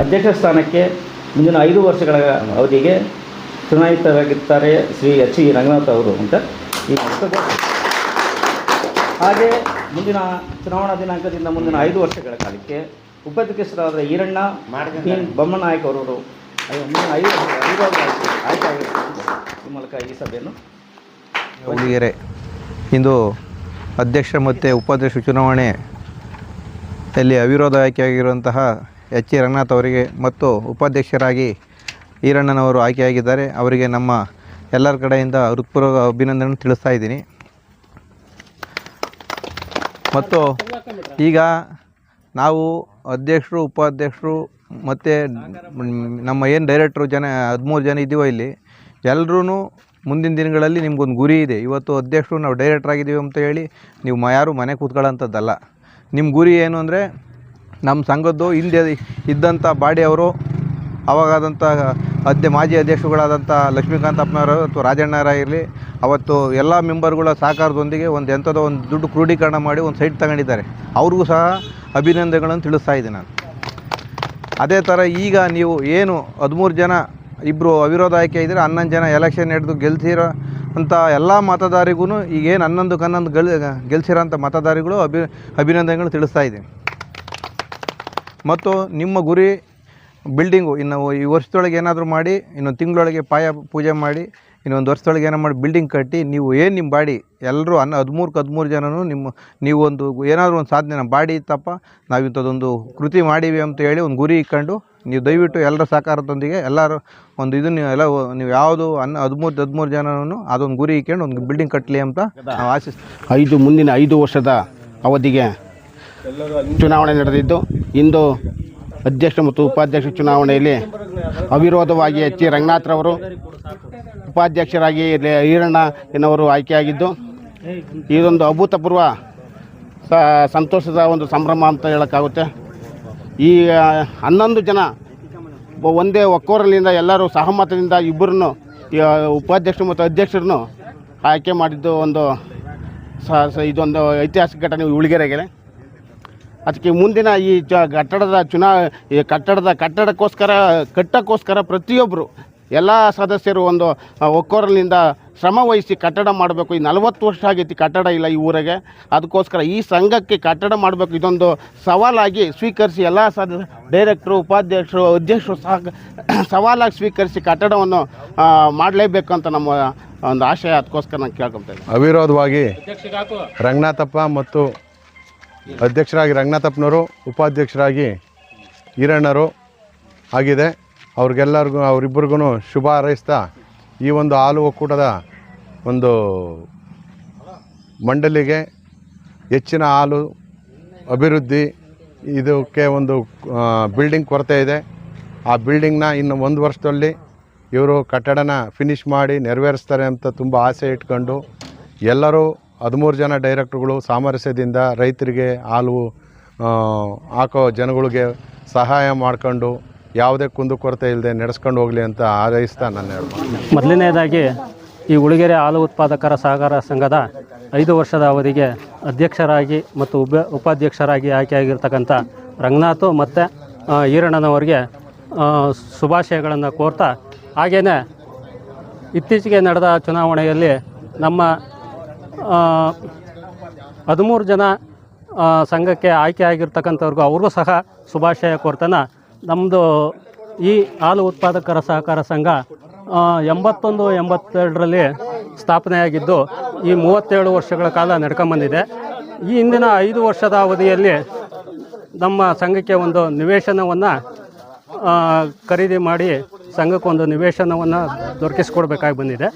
ಅಧ್ಯಕ್ಷ ಸ್ಥಾನಕ್ಕೆ ಮುಂದಿನ ಐದು ವರ್ಷಗಳ ಅವಧಿಗೆ ಚುನಾಯಿತರಾಗಿರ್ತಾರೆ ಶ್ರೀ ಎಚ್ ಇ ರಂಗನಾಥ್ ಅವರು ಅಂತ ಈ. ಹಾಗೆ ಮುಂದಿನ ಚುನಾವಣಾ ದಿನಾಂಕದಿಂದ ಮುಂದಿನ ಐದು ವರ್ಷಗಳ ಕಾಲಕ್ಕೆ ಉಪಾಧ್ಯಕ್ಷರಾದ ಈರಣ್ಣ ಮಾರ್ಗಿನ್ ಬೊಮ್ಮನಾಯಕ್ ಅವರವರು ಐ- ಮುಂದಿನ ಐದು ಆಯ್ಕೆ ಈ ಮೂಲಕ ಈ ಸಭೆಯನ್ನು ಹುಡುಗಿಯರೆ ಇಂದು ಅಧ್ಯಕ್ಷ ಮತ್ತು ಉಪಾಧ್ಯಕ್ಷ ಚುನಾವಣೆ ಅಲ್ಲಿ ಅವಿರೋಧ ಆಯ್ಕೆಯಾಗಿರುವಂತಹ ಎಚ್ ಇ ರಂಗನಾಥ್ ಅವರಿಗೆ ಮತ್ತು ಉಪಾಧ್ಯಕ್ಷರಾಗಿ ಈರಣ್ಣನವರು ಆಯ್ಕೆಯಾಗಿದ್ದಾರೆ. ಅವರಿಗೆ ನಮ್ಮ ಎಲ್ಲರ ಕಡೆಯಿಂದ ಹೃತ್ಪೂರ್ವಕ ಅಭಿನಂದನೆ ತಿಳಿಸ್ತಾ ಇದ್ದೀನಿ. ಮತ್ತು ಈಗ ನಾವು ಅಧ್ಯಕ್ಷರು, ಉಪಾಧ್ಯಕ್ಷರು ಮತ್ತು ನಮ್ಮ ಏನು ಡೈರೆಕ್ಟ್ರು ಜನ, ಹದಿಮೂರು ಜನ ಇದ್ದೀವೋ ಇಲ್ಲಿ ಎಲ್ಲರೂ ಮುಂದಿನ ದಿನಗಳಲ್ಲಿ ನಿಮ್ಗೊಂದು ಗುರಿ ಇದೆ. ಇವತ್ತು ಅಧ್ಯಕ್ಷರು ನಾವು ಡೈರೆಕ್ಟ್ರ್ ಆಗಿದ್ದೀವಿ ಅಂತ ಹೇಳಿ ನೀವು ಯಾರು ಮನೆ ಕೂತ್ಕೊಳ್ಳೋಂಥದ್ದಲ್ಲ. ನಿಮ್ಮ ಗುರಿ ಏನು ಅಂದರೆ ನಮ್ಮ ಸಂಘದ್ದು ಹಿಂದೆ ಇದ್ದಂಥ ಬಾಡಿ ಅವರು, ಅವಾಗಾದಂಥ ಅಧ್ಯ ಮಾಜಿ ಅಧ್ಯಕ್ಷರುಗಳಾದಂಥ ಲಕ್ಷ್ಮೀಕಾಂತಪ್ಪನವರು ಅಥವಾ ಇರಲಿ, ಅವತ್ತು ಎಲ್ಲ ಮೆಂಬರ್ಗಳ ಸಹಕಾರದೊಂದಿಗೆ ಒಂದು ಎಂಥದೋ ಒಂದು ದುಡ್ಡು ಕ್ರೋಢೀಕರಣ ಮಾಡಿ ಒಂದು ಸೈಟ್ ತಗೊಂಡಿದ್ದಾರೆ. ಅವ್ರಿಗೂ ಸಹ ಅಭಿನಂದನೆಗಳನ್ನು ತಿಳಿಸ್ತಾ ಇದ್ದೀನಿ ನಾನು. ಅದೇ ಥರ ಈಗ ನೀವು ಏನು ಹದಿಮೂರು ಜನ ಇಬ್ಬರು ಅವಿರೋಧ ಆಯ್ಕೆ ಇದ್ದರೆ ಹನ್ನೊಂದು ಜನ ಎಲೆಕ್ಷನ್ ಹಿಡಿದು ಗೆಲ್ಸಿರೋ ಅಂಥ ಎಲ್ಲ ಮತದಾರಿಗೂ ಈಗೇನು ಹನ್ನೊಂದು ಹನ್ನೊಂದು ಗೆಲ್ ಗೆಲ್ಸಿರೋಂಥ ಮತದಾರಿಗಳು ಅಭಿ, ಅಭಿನಂದನೆಗಳು ತಿಳಿಸ್ತಾ ಇದ್ದೀನಿ. ಮತ್ತು ನಿಮ್ಮ ಗುರಿ ಬಿಲ್ಡಿಂಗು ಇನ್ನು ಈ ವರ್ಷದೊಳಗೆ ಏನಾದರೂ ಮಾಡಿ ಇನ್ನೊಂದು ತಿಂಗಳೊಳಗೆ ಪಾಯ ಪೂಜೆ ಮಾಡಿ ಇನ್ನೊಂದು ವರ್ಷದೊಳಗೆ ಏನೋ ಮಾಡಿ ಬಿಲ್ಡಿಂಗ್ ಕಟ್ಟಿ, ನೀವು ಏನು ನಿಮ್ಮ ಬಾಡಿ ಎಲ್ಲರೂ ಅನ್ನ ಹದಿಮೂರಕ್ಕೆ ಹದಿಮೂರು ಜನನೂ ನಿಮ್ಮ ನೀವು ಒಂದು ಏನಾದರೂ ಒಂದು ಸಾಧನೆ ನಮ್ಮ ಬಾಡಿ ಇತ್ತಪ್ಪ ನಾವು ಇಂಥದ್ದೊಂದು ಕೃತಿ ಮಾಡೀವಿ ಅಂತ ಹೇಳಿ ಒಂದು ಗುರಿ ಇಟ್ಕೊಂಡು ನೀವು ದಯವಿಟ್ಟು ಎಲ್ಲರ ಸಹಕಾರದೊಂದಿಗೆ ಎಲ್ಲರೂ ಒಂದು ಇದನ್ನು ಎಲ್ಲ ನೀವು ಯಾವುದು ಅನ್ನ ಹದಿಮೂರು ಹದಿಮೂರು ಜನನೂ ಅದೊಂದು ಗುರಿ ಇಟ್ಕೊಂಡು ಒಂದು ಬಿಲ್ಡಿಂಗ್ ಕಟ್ಟಲಿ ಅಂತ ನಾವು ಆಶಿಸ್ತೀವಿ. ಐದು ಮುಂದಿನ ಐದು ವರ್ಷದ ಅವಧಿಗೆ ಚುನಾವಣೆ ನಡೆದಿದ್ದು, ಇಂದು ಅಧ್ಯಕ್ಷ ಮತ್ತು ಉಪಾಧ್ಯಕ್ಷ ಚುನಾವಣೆಯಲ್ಲಿ ಅವಿರೋಧವಾಗಿ ಎಚ್ ಇ ರಂಗನಾಥ್ರವರು ಉಪಾಧ್ಯಕ್ಷರಾಗಿ ಈರಣ್ಣ ಎನ್ನುವರು ಆಯ್ಕೆಯಾಗಿದ್ದು, ಇದೊಂದು ಅಭೂತಪೂರ್ವ ಸಂತೋಷದ ಒಂದು ಸಂಭ್ರಮ ಅಂತ ಹೇಳೋಕ್ಕಾಗುತ್ತೆ. ಈ ಹನ್ನೊಂದು ಜನ ಒಂದೇ ಒಕ್ಕೋರಲಿಂದ ಎಲ್ಲರೂ ಸಹಮತದಿಂದ ಇಬ್ಬರನ್ನು ಉಪಾಧ್ಯಕ್ಷರು ಮತ್ತು ಅಧ್ಯಕ್ಷರನ್ನು ಆಯ್ಕೆ ಮಾಡಿದ್ದು ಒಂದು ಸ, ಸ- ಇದೊಂದು ಐತಿಹಾಸಿಕ ಘಟನೆ ಉಳಿಗೆರೆಗೆ ಅದಕ್ಕೆ ಮುಂದಿನ ಈ ಚ ಕಟ್ಟಡದ ಚುನಾವ ಈ ಕಟ್ಟಡದ ಕಟ್ಟಡಕ್ಕೋಸ್ಕರ ಕಟ್ಟಕ್ಕೋಸ್ಕರ ಪ್ರತಿಯೊಬ್ಬರು ಎಲ್ಲ ಸದಸ್ಯರು ಒಂದು ಒಕ್ಕೋರಲಿಂದ ಒಕ್ಕೊರಲಿನಿಂದ ಶ್ರಮ ವಹಿಸಿ ಕಟ್ಟಡ ಮಾಡಬೇಕು. ಈ ನಲವತ್ತು ವರ್ಷ ಆಗೈತಿ ಕಟ್ಟಡ ಇಲ್ಲ ಈ ಊರಿಗೆ. ಅದಕ್ಕೋಸ್ಕರ ಈ ಸಂಘಕ್ಕೆ ಕಟ್ಟಡ ಮಾಡಬೇಕು. ಇದೊಂದು ಸವಾಲಾಗಿ ಸ್ವೀಕರಿಸಿ ಎಲ್ಲ ಸದ ಡೈರೆಕ್ಟ್ರು ಉಪಾಧ್ಯಕ್ಷರು ಅಧ್ಯಕ್ಷರು ಸಹ ಸವಾಲಾಗಿ ಸ್ವೀಕರಿಸಿ ಕಟ್ಟಡವನ್ನು ಮಾಡಲೇಬೇಕು ಅಂತ ನಮ್ಮ ಒಂದು ಆಶಯ. ಅದಕ್ಕೋಸ್ಕರ ನಾನು ಕೇಳ್ಕೊತೇನೆ ಅವಿರೋಧವಾಗಿ ರಂಗನಾಥಪ್ಪ ಮತ್ತು ಅಧ್ಯಕ್ಷರಾಗಿ ರಂಗನಾಥಪ್ಪನವರು, ಉಪಾಧ್ಯಕ್ಷರಾಗಿ ಈರಣ್ಣರು ಆಗಿದೆ. ಅವ್ರಿಗೆಲ್ಲರಿಗೂ ಅವರಿಬ್ಬರಿಗೂ ಶುಭ ಹಾರೈಸ್ತಾ ಈ ಒಂದು ಹಾಲು ಒಕ್ಕೂಟದ ಒಂದು ಮಂಡಳಿಗೆ ಹೆಚ್ಚಿನ ಹಾಲು ಅಭಿವೃದ್ಧಿ ಇದಕ್ಕೆ ಒಂದು ಬಿಲ್ಡಿಂಗ್ ಕೊರತೆ ಇದೆ. ಆ ಬಿಲ್ಡಿಂಗ್ನ ಇನ್ನು ಒಂದು ವರ್ಷದಲ್ಲಿ ಇವರು ಕಟ್ಟಡನ ಫಿನಿಷ್ ಮಾಡಿ ನೆರವೇರಿಸ್ತಾರೆ ಅಂತ ತುಂಬ ಆಸೆ ಇಟ್ಕೊಂಡು ಎಲ್ಲರೂ ಹದಿಮೂರು ಜನ ಡೈರೆಕ್ಟ್ರುಗಳು ಸಾಮರಸ್ಯದಿಂದ ರೈತರಿಗೆ ಹಾಲು ಹಾಕೋ ಜನಗಳಿಗೆ ಸಹಾಯ ಮಾಡ್ಕೊಂಡು ಯಾವುದೇ ಕುಂದುಕೊರತೆ ಇಲ್ಲದೆ ನಡೆಸ್ಕೊಂಡು ಹೋಗಲಿ ಅಂತ ಹಾರೈಸ್ತಾ ನಾನು ಹೇಳ್ಬೋದು ಮೊದಲನೇದಾಗಿ ಈ ಉಳಿಗೆರೆ ಹಾಲು ಉತ್ಪಾದಕರ ಸಹಕಾರ ಸಂಘದ ಐದು ವರ್ಷದ ಅವಧಿಗೆ ಅಧ್ಯಕ್ಷರಾಗಿ ಮತ್ತು ಉಪ ಉಪಾಧ್ಯಕ್ಷರಾಗಿ ಆಯ್ಕೆಯಾಗಿರ್ತಕ್ಕಂಥ ರಂಗನಾಥು ಮತ್ತು ಈರಣ್ಣನವರಿಗೆ ಶುಭಾಶಯಗಳನ್ನು ಕೋರ್ತಾ ಹಾಗೆಯೇ ಇತ್ತೀಚೆಗೆ ನಡೆದ ಚುನಾವಣೆಯಲ್ಲಿ ನಮ್ಮ ಹದಿಮೂರು ಜನ ಸಂಘಕ್ಕೆ ಆಯ್ಕೆ ಆಗಿರ್ತಕ್ಕಂಥವ್ರಿಗೂ ಅವ್ರಿಗೂ ಸಹ ಶುಭಾಶಯ ಕೋರ್ತಾನ. ನಮ್ಮದು ಈ ಹಾಲು ಉತ್ಪಾದಕರ ಸಹಕಾರ ಸಂಘ ಎಂಬತ್ತೊಂದು, ಎಂಬತ್ತೆರಡರಲ್ಲಿ ಸ್ಥಾಪನೆಯಾಗಿದ್ದು ಈ ಮೂವತ್ತೇಳು ವರ್ಷಗಳ ಕಾಲ ನಡ್ಕೊಂಬಂದಿದೆ. ಈ ಹಿಂದಿನ ಐದು ವರ್ಷದ ಅವಧಿಯಲ್ಲಿ ನಮ್ಮ ಸಂಘಕ್ಕೆ ಒಂದು ನಿವೇಶನವನ್ನು ಖರೀದಿ ಮಾಡಿ ಸಂಘಕ್ಕೊಂದು ನಿವೇಶನವನ್ನು ದೊರಕಿಸ್ಕೊಡ್ಬೇಕಾಗಿ ಬಂದಿದೆ.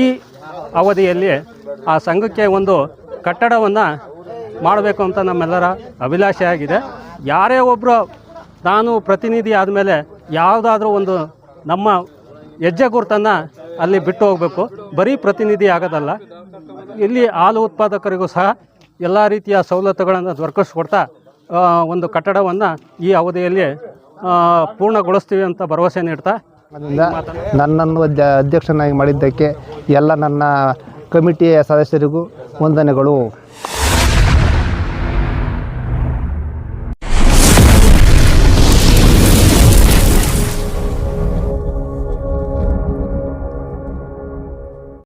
ಈ ಅವಧಿಯಲ್ಲಿ ಆ ಸಂಘಕ್ಕೆ ಒಂದು ಕಟ್ಟಡವನ್ನು ಮಾಡಬೇಕು ಅಂತ ನಮ್ಮೆಲ್ಲರ ಅಭಿಲಾಷೆ ಆಗಿದೆ ಯಾರೇ ಒಬ್ಬರು ನಾನು ಪ್ರತಿನಿಧಿ ಆದಮೇಲೆ ಯಾವುದಾದ್ರೂ ಒಂದು ನಮ್ಮ ಹೆಜ್ಜೆ ಗುರುತನ್ನು ಅಲ್ಲಿ ಬಿಟ್ಟು ಹೋಗಬೇಕು. ಬರೀ ಪ್ರತಿನಿಧಿ ಆಗೋದಲ್ಲ, ಇಲ್ಲಿ ಹಾಲು ಉತ್ಪಾದಕರಿಗೂ ಸಹ ಎಲ್ಲ ರೀತಿಯ ಸವಲತ್ತುಗಳನ್ನು ದೊರಕಿಸ್ಕೊಡ್ತಾ ಒಂದು ಕಟ್ಟಡವನ್ನು ಈ ಅವಧಿಯಲ್ಲಿ ಪೂರ್ಣಗೊಳಿಸ್ತೀವಿ ಅಂತ ಭರವಸೆ ನೀಡ್ತಾ. ನನ್ನನ್ನು ಅಧ್ಯ ಅಧ್ಯಕ್ಷನಾಗಿ ಮಾಡಿದ್ದಕ್ಕೆ ಎಲ್ಲ ನನ್ನ ಕಮಿಟಿಯ ಸದಸ್ಯರಿಗೂ ವಂದನೆಗಳು.